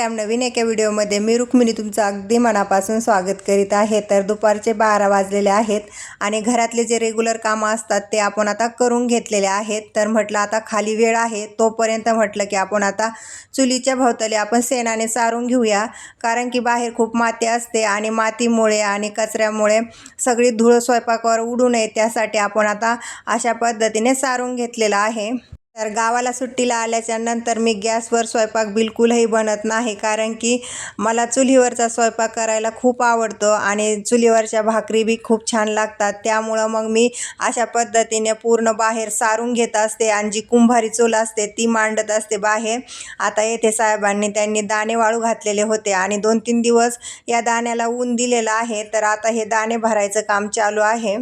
ओम नवीन एका व्हिडिओमध्ये मी रुक्मिणी तुमचं अगदी मनापासून स्वागत करीत आहे. तर दुपारचे बारा वाजलेले आहेत आणि घरातले जे रेग्युलर कामं असतात ते आपण आता करून घेतलेले आहेत. तर म्हटलं आता खाली वेळ आहे. तोपर्यंत म्हटलं की आपण आता चुलीच्या भोवताली आपण शेणाने सारून घेऊया. कारण की बाहेर खूप माती असते आणि मातीमुळे आणि कचऱ्यामुळे सगळी धूळ स्वयंपाकावर उडू नये. त्यासाठी आपण आता अशा पद्धतीने सारून घेतलेलं आहे. तर गावाला सुट्टीला आल्याच्यानंतर मी गॅसवर स्वयंपाक बिलकुलही बनत नाही कारण की मला चुलीवरचा स्वयंपाक करायला खूप आवडतो आणि चुलीवरच्या भाकरी बी खूप छान लागतात. त्यामुळं मग मी अशा पद्धतीने पूर्ण बाहेर सारून घेत असते आणि जी कुंभारी चूल असते ती मांडत असते बाहेर. आता येथे साहेबांनी त्यांनी दाणे वाळू घातलेले होते आणि दोन तीन दिवस या दाण्याला ऊन दिलेलं आहे. तर आता हे दाणे भरायचं काम चालू आहे.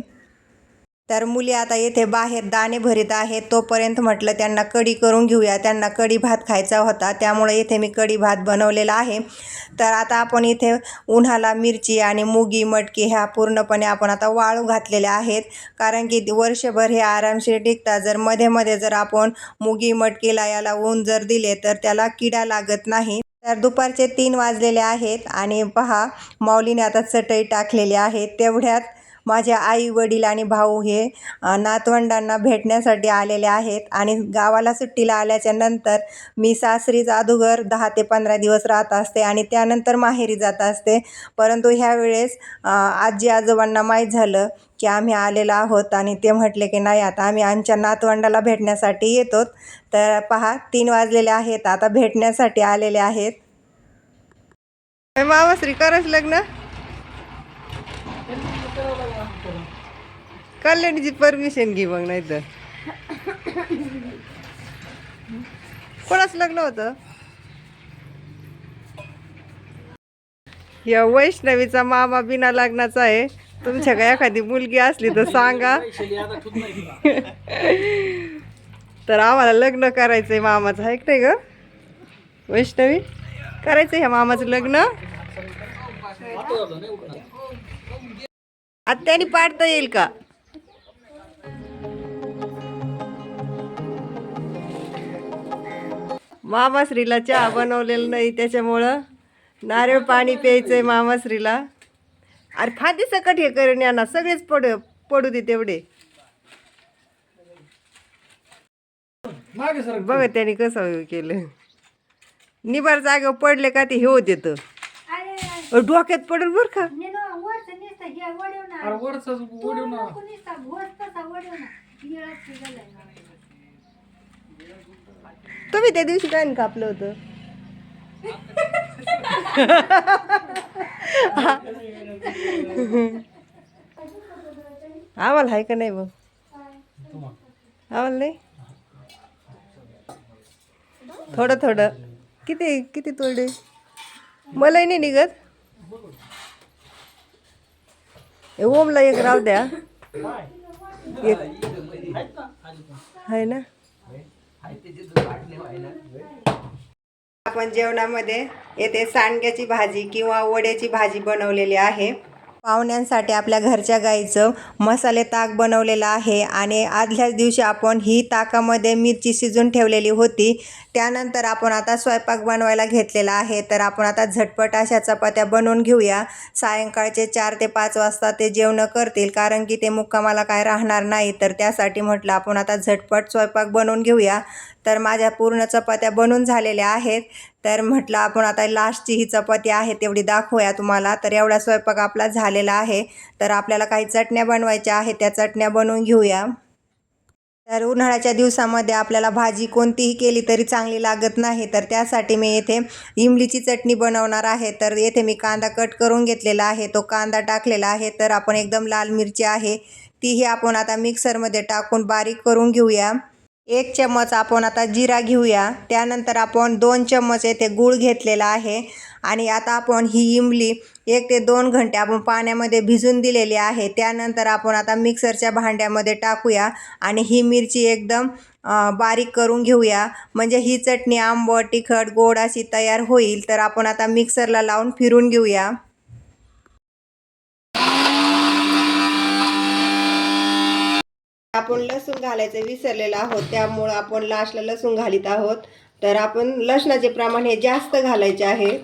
तर मुली आता येथे बाहेर दाणे भरीत आहेत. तोपर्यंत म्हटलं त्यांना कढी करून घेऊया. त्यांना कढी भात खायचा होता. त्यामुळे इथे मी कढी भात बनवलेला आहे. तर आता आपण इथे उन्हाला मिरची आणि मुगी मटकी ह्या पूर्णपणे आपण आता वाळू घातलेल्या आहेत. कारण की वर्षभर हे आरामशीर टिकतात. जर मध्ये मध्ये जर आपण मुगी मटकीला याला ऊन जर दिले तर त्याला किडा लागत नाही. तर दुपारचे तीन वाजलेले आहेत आणि पहा माऊलीने आता चटई टाकलेली आहे. तेवढ्यात माझ्या आई वडील आणि भाऊ हे नातवंडांना भेटण्यासाठी आलेले आहेत आणि गावाला सुट्टीला आल्याच्यानंतर मी सासरी जादूगर दहा ते पंधरा दिवस राहत असते आणि त्यानंतर माहेरी जात असते. परंतु ह्या वेळेस आजी आजोबांना माहीत झालं की आम्ही आलेलो आहोत आणि ते म्हटले की नाही आता आम्ही आमच्या नातवंडाला भेटण्यासाठी येतो. तर पहा तीन वाजलेले आहेत आता भेटण्यासाठी आलेले आहेत. मामाश्री करच लग्न. कल्याणीची परमिशन घे मग नाही तर कोणाच लग्न होतं? या वैष्णवीचा मामा बिना लग्नाचा आहे. तुमच्या काय एखादी मुलगी असली तर सांगा. तर आम्हाला लग्न करायचंय मामाचं आहे नाही ग? वैष्णवी करायचं ह्या मामाचं लग्न? आत्याने पाडता येईल का? मामाश्रीला चहा बनवलेला नाही त्याच्यामुळं नारळ पाणी प्यायचंय मामाश्रीला. अरे फादी सकट हे करून या ना सगळेच पडू पडू दे तेवढे. बघ त्याने कसं केलं. निबार जागेवर पडले का ते हे होत येतं. अरे डोक्यात पडेल बरं का? अरे वरचं ना. तसा. तुम्ही त्या दिवशी काय कापलं होतं? आम्हाला आहे का नाही मग आम्हाला नाही? थोडं थोडं. किती किती तोडे? मलाही नाही निघत? हे ओमला एक राव द्या. एक. आहे ना? आपण जेवणामध्ये येथे सांडग्याची भाजी किंवा वड्याची भाजी बनवलेली आहे. पाहुण्यांसाठी आपल्या घरच्या गाईचं मसाले ताक बनवलेलं आहे. आणि आदल्याच दिवशी आपण ही ताकामध्ये मिरची शिजून ठेवलेली होती. त्यानंतर आपण आता स्वयंपाक बनवायला घेतलेला आहे. तर आपण आता झटपट अशा चपात्या बनवून घेऊया. सायंकाळचे चार ते पाच वाजता ते जेवणं करतील कारण की ते मुक्कामाला काय राहणार नाही. तर त्यासाठी म्हटलं आपण आता झटपट स्वयंपाक बनवून घेऊया. तर माझ्या पूर्ण चपात्या बनून झालेल्या आहेत. तर म्हटलं आपण आता लास्टची ही चपाती आहे तेवढी दाखवूया तुम्हाला. तर एवढा स्वयंपाक आपला झालेला आहे. तर आपल्याला काही चटण्या बनवायच्या आहेत त्या चटण्या बनवून घेऊया. तर उन्हाळ्याच्या दिवसामध्ये आपल्याला भाजी कोणतीही केली तरी चांगली लागत नाही. तर त्यासाठी मी येथे इमलीची चटणी बनवणार आहे. तर येथे मी कांदा कट करून घेतलेला आहे. तो कांदा टाकलेला आहे. तर आपण एकदम लाल मिरची आहे. तीही आपण आता मिक्सरमध्ये टाकून बारीक करून घेऊया. एक चम्मच आपण आता जिरा घेऊया. त्यानंतर आपण दोन चम्मच येथे गूळ घेतलेला आहे. आणि आता आपण ही इमली एक ते दोन घंटे आपण पाण्यामध्ये भिजून दिलेली आहे. त्यानंतर आपण आता मिक्सरच्या भांड्यामध्ये टाकूया. आणि ही मिरची एकदम बारीक करून घेऊया. म्हणजे ही चटणी आंबट तिखट गोड अशी तयार होईल. तर आपण आता मिक्सरला लावून फिरून घेऊया. आपण लसूण घालायचं विसरलेलं आहोत त्यामुळं आपण लास्टला लसूण घालीत आहोत. तर आपण लसणाचे प्रमाण हे जास्त घालायचे आहे.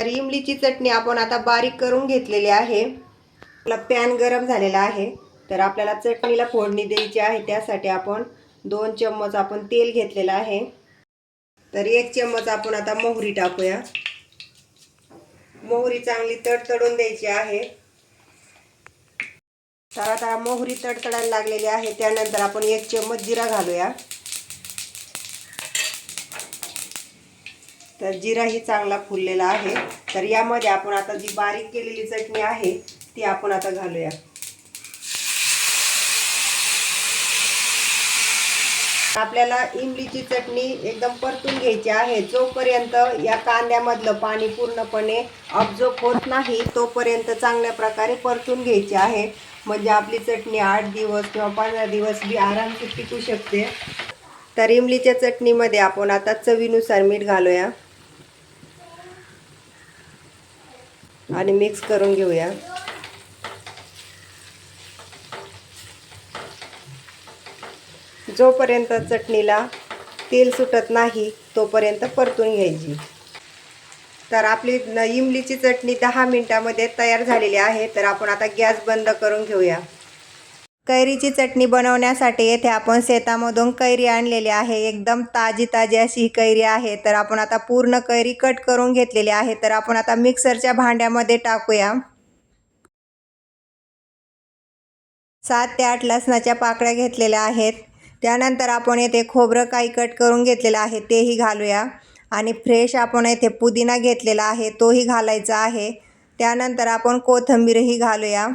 तर इमलीची चटणी आपण आता बारीक करून घेतलेली आहे. आपला पॅन गरम झालेला आहे. तर आपल्याला चटणीला फोडणी द्यायची आहे त्यासाठी आपण दोन चम्मच आपण तेल घेतलेलं आहे. तर एक चम्मच आपण आता मोहरी टाकूया. मोहरी चांगली तडतडून द्यायची आहे. तर आता मोहरी तडतडायला लागलेली आहे. त्यानंतर आपण एक चम्मच जिरा घालूया. तर जिराही चांगला फुललेला आहे. तर यामध्ये आपण आता जी बारीक केलेली चटणी आहे ती आपण आता घालूया. आपल्याला इमलीची चटणी एकदम परतून घ्यायची आहे. जोपर्यंत या कांद्यामधलं पाणी पूर्णपणे ऑब्झॉर्ब होत नाही तोपर्यंत चांगल्या प्रकारे परतून घ्यायची आहे. म्हणजे आपली चटणी आठ दिवस किंवा पंधरा दिवस बी आरामशीर टिकू शकते. तर इमलीच्या चटणीमध्ये आपण आता चवीनुसार मीठ घालूया. आणि मिक्स करून घेऊया. जोपर्यंत चटणीला तेल सुटत नाही तोपर्यंत परतून घ्यायची. तर आपली इमलीची चटणी दहा मिनटामध्ये तयार झालेली आहे. तर आपण आता गॅस बंद करून घेऊया. कैरीची चटणी बनवण्यासाठी येथे आपण शेतामधून कैरी आणलेली आहे. एकदम ताजी ताजी अशी ही कैरी आहे. तर आपण आता पूर्ण कैरी कट करून घेतलेली आहे. तर आपण आता मिक्सरच्या भांड्यामध्ये टाकूया. सात ते आठ लसणाच्या पाकळ्या घेतलेल्या आहेत. त्यानंतर आपण येथे खोबरं काही कट करून घेतलेलं आहे. तेही घालूया. आणि फ्रेश आपण येथे पुदिना घेतलेला आहे तोही घालायचा आहे. त्यानंतर आपण कोथिंबीरही घालूया.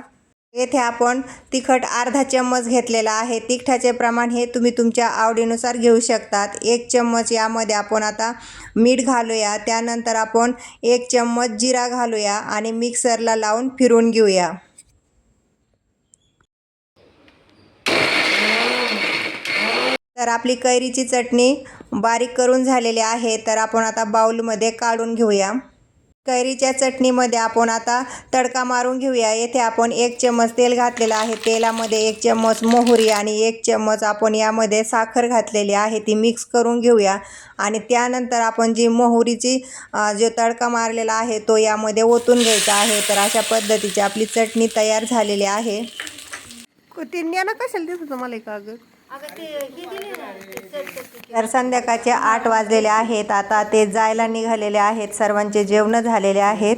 येथे आपण तिखट अर्धा चम्मच घेतलेला आहे. तिखटाचे प्रमाण हे तुम्ही तुमच्या आवडीनुसार घेऊ शकतात. एक चम्मच यामध्ये आपण आता मीठ घालूया. त्यानंतर आपण एक चम्मच जिरा घालूया आणि मिक्सरला लावून फिरून घेऊया. तर आपली कैरीची चटणी बारीक करून झालेले आहे तर आपण आता बाऊलमध्ये काढून घेऊया. कैरीच्या चटणीमध्ये आपण आता तडका मारून घेऊया. येथे आपण एक चम्मच तेल घातलेलं आहे. तेलामध्ये एक चम्मच मोहरी आणि एक चम्मच आपण यामध्ये साखर घातलेली आहे. ती मिक्स करून घेऊया. आणि त्यानंतर आपण जी मोहरीची जो तडका मारलेला आहे तो यामध्ये ओतून घ्यायचा आहे. तर अशा पद्धतीची आपली चटणी तयार झालेली आहे. ना कशाला दिसत मला कागद तर संध्याकाळचे आठ वाजलेले आहेत. आता ते जायला निघालेले आहेत. सर्वांचे जेवण झालेले आहेत.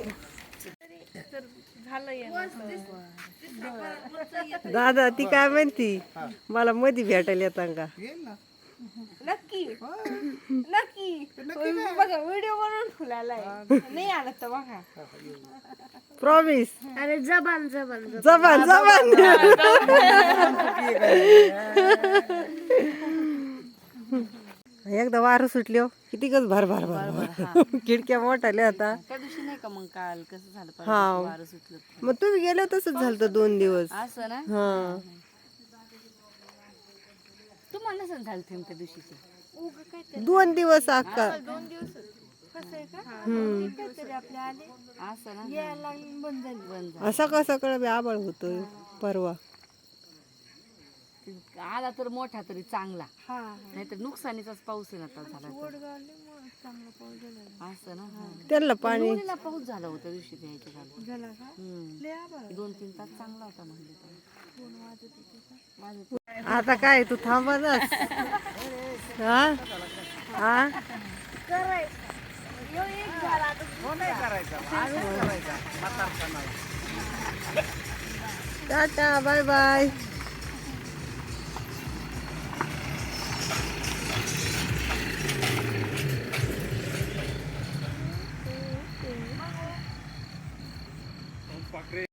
दादा ती काय म्हणती? मला मध्ये भेटायला येतात का? नक्की. नक्की. बघा व्हिडिओ बनवून फुलाला नाही आलं तर बघा. प्रॉमिस अरे जबान जबान जबान. जबान. एकदा वारं सुटली हो किती गच भर भर. भर भर खिडक्या मोठाल्या आता. त्या दिवशी नाही का मग काल कसं झालं परवा हा. दिवशी वारं सुटलं मग तुम्ही गेलो तसंच झालं होतं दोन दिवस. असं ना? हा. तुम्हाला नसेल झालं थेंब त्या दिवशीचे. दोन दिवस अक्का. असं? ना? यायला लागले बंद झाले. बंद असा कसा कळ बी आबाळ होतोय परवा. आला तर मोठा तरी चांगला. हा नाहीतर नुकसानीचाच पाऊस आहे ना आता झाला असं ना? हा. त्यांना पाणी. पाऊस झाला होता दिवशी द्यायचे झालं झाला का? हम्म. लय आभाळ. दोन तीन तास चांगला होता म्हणजे आता काय तू हा? हा? Tata bye bye.